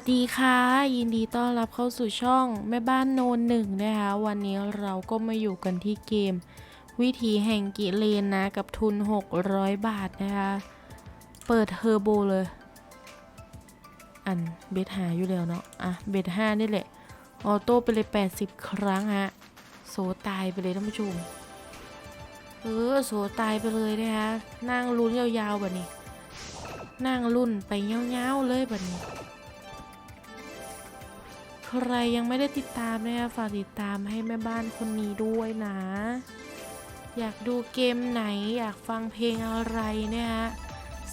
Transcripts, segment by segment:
วัสดีค่ะ ยินดีต้อนรับเข้าสู่ช่องแม่บ้านโนนหนึ่งนะคะ วันนี้เราก็มาอยู่กันที่เกม วิถีแห่งกิเลนนะ กับทุน 600 บาทนะคะ เปิดเทอร์โบเลย อันเบสหาอยู่แล้วเนาะอะเบสห้านี่แหละ ออโต้ไปเลย 80 ครั้งฮะ โซตายไปเลยท่านผู้ชมเออโซตายไปเลยนะคะนั่งลุ้นยาวๆแบบนี้ นั่งรุ่นไปเงี้ยวๆเลยแบบนี้ ใครยังไม่ได้ติดตามนะคะฝากติดตามให้แม่บ้านคนนี้ด้วยนะ อยากดูเกมไหนอยากฟังเพลงอะไรเนี่ยฮะ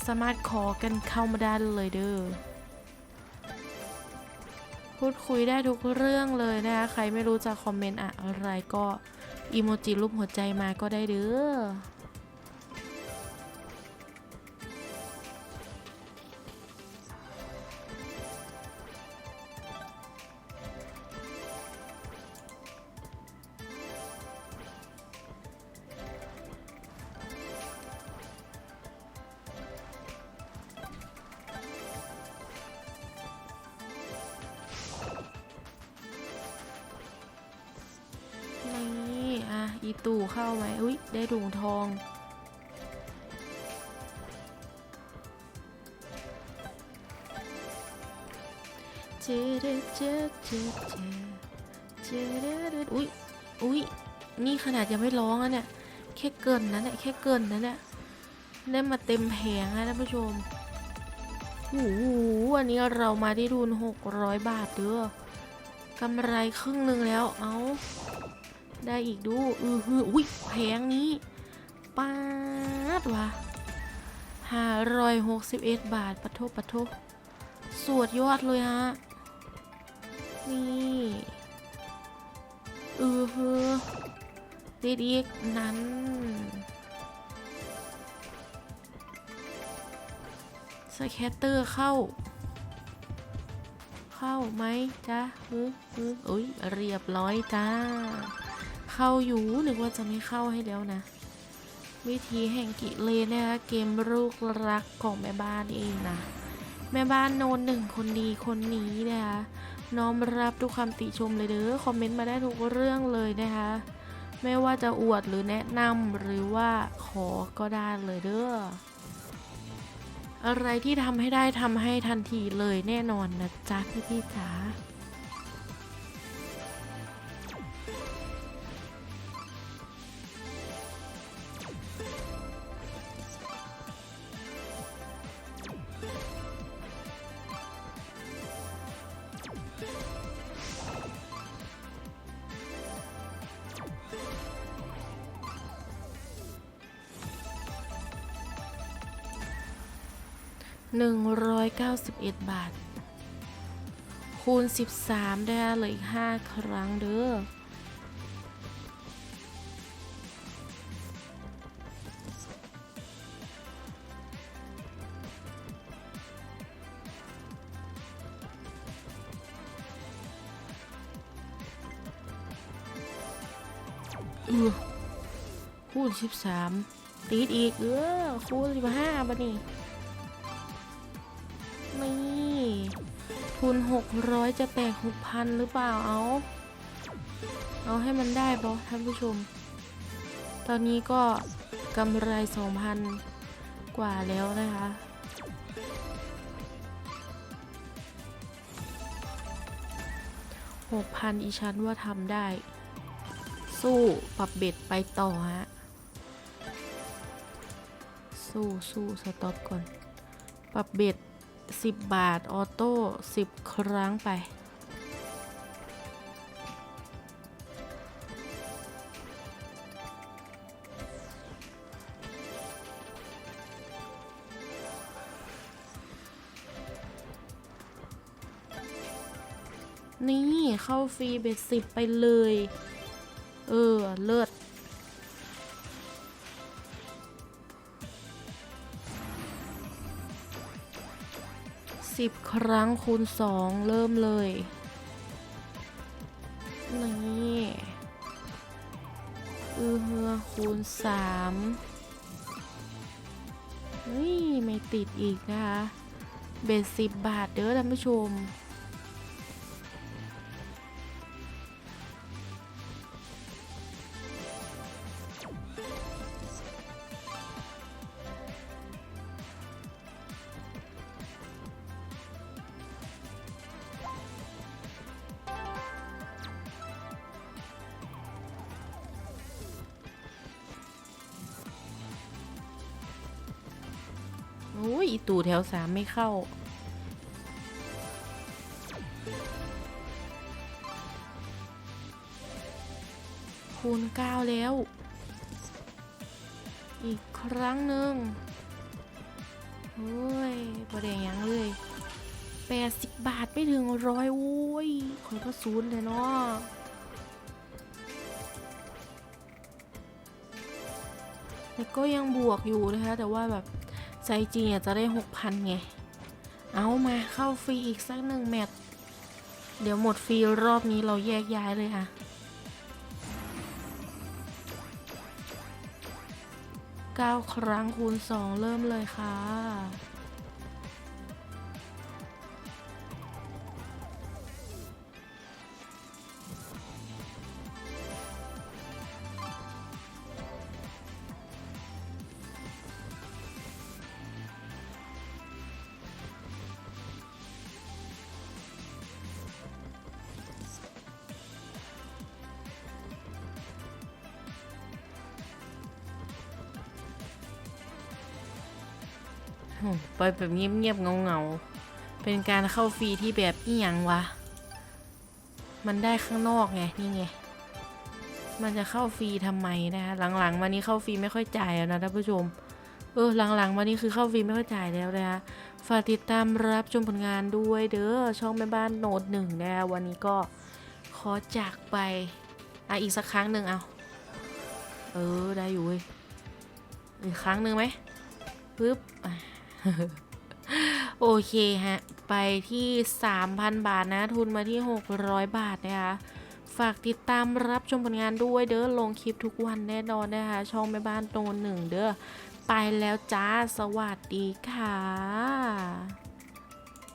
สามารถขอกันเข้ามาได้เลยเด้อพูดคุยได้ทุกเรื่องเลยนะคะใครไม่รู้จะคอมเมนต์อะไรก็อีโมจิรูปหัวใจมาก็ได้เด้อ อีตู่เข้าไหมอุ้ยได้ถุงทอง เจเดเจเจเจเจเดเดอุ้ยอุ้ยนี่ขนาดยังไม่ร้องอะเนี่ย แค่เกินนะเนี่ย แค่เกินนะเนี่ย ได้มาเต็มแผงนะท่านผู้ชมโอ้โหวันนี้เรามาที่ทุน600บาทเด้อกำไรครึ่งหนึ่งแล้ว เอา ได้อีกดูอือหืออุ้ยแพงนี้ป้าดวะห้าร้อยหกสิบเอ็ดบาทปะโทปะโทสวดยอดเลยฮะ นี่อือหือติดอีกนั้นสแคตเตอร์เข้า เข้าไหมจ๊ะฮึฮึอุ้ยเรียบร้อยจ้า เข้าอยู่นึกว่าจะไม่เข้าให้แล้วนะ วิธีแห่งกิเลนนะคะเกมลูกรักของแม่บ้านเองนะ แม่บ้านโนนหนึ่งคนดีคนนี้นะคะน้อมรับทุกคำติชมเลยเด้อคอมเมนต์มาได้ทุกเรื่องเลยนะคะไม่ว่าจะอวดหรือแนะนำหรือว่าขอก็ได้เลยเด้ออะไรที่ทำให้ได้ทำให้ทันทีเลยแน่นอนนะจ๊ะพี่พี่จ๋า 191 บาท คูณ 13 ได้เหลยอีก 5 ครั้งเด้อคูณ13ติดอีก เออคูณ15บาทนี่ นี่ทุนหกร้อยจะแตกหกพันหรือเปล่าเอา เอาให้มันได้บอท่านผู้ชม ตอนนี้ก็กำไรสองพันกว่าแล้วนะคะหกพันอีชั้นว่าทำได้ สู้ปรับเบ็ดไปต่อฮะ สู้สู้สต็อปก่อน ปรับเบ็ด 10 บาท ออโต้ 10 ครั้งไป นี่เข้าฟรีเบ็ดสิบไปเลย เออ เลิศ สิบครั้งคูณสองเริ่มเลยนี่อือเฮือคูณสามนี่ไม่ติดอีกนะคะ เบ็ดสิบบาทเด้อท่านผู้ชม อ้ยอีตู่แถวสามไม่เข้า คูณเก้าแล้ว อีกครั้งหนึ่งโอ้ยประเดี๋ยวยังเลยแปดสิบบาทไม่ถึงร้อยโอ้ยขอยก็ศูนย์เลยเนาะแต่ก็ยังบวกอยู่นะคะ แต่ว่าแบบ ใจจริงอยากจะได้หกพันไง เอามาเข้าฟรีอีกสักหนึ่งแมตช์เดี๋ยวหมดฟรีรอบนี้เราแยกย้ายเลยค่ะเก้าครั้งคูณสองเริ่มเลยค่ะ ไปแบบเงียบๆเงาๆ เป็นการเข้าฟรีที่แบบอีหยังวะ มันได้ข้างนอกไงนี่ไง มันจะเข้าฟรีทำไมนะคะหลังๆมานี้เข้าฟรีไม่ค่อยจ่ายแล้วนะท่านผู้ชม เออหลังๆมานี้คือเข้าฟรีไม่ค่อยจ่ายแล้วนะคะฝากติดตามรับชมผลงานด้วยเด้อช่องแม่บ้านโนดหนึ่งนะคะวันนี้ก็ขอจากไปอะอีกสักครั้งหนึ่งเอาเออได้อยู่เว้ยอีกครั้งหนึ่งไหมปึ๊บอะ โอเคฮะ ไปที่ 3,000 บาทนะ ทุนมาที่ 600 บาทนะคะฝากติดตามรับชมผลงานด้วยเด้อลงคลิปทุกวันแน่นอนนะคะ ช่องแม่บ้านโตนหนึ่งเด้อ ไปแล้วจ้า สวัสดีค่ะ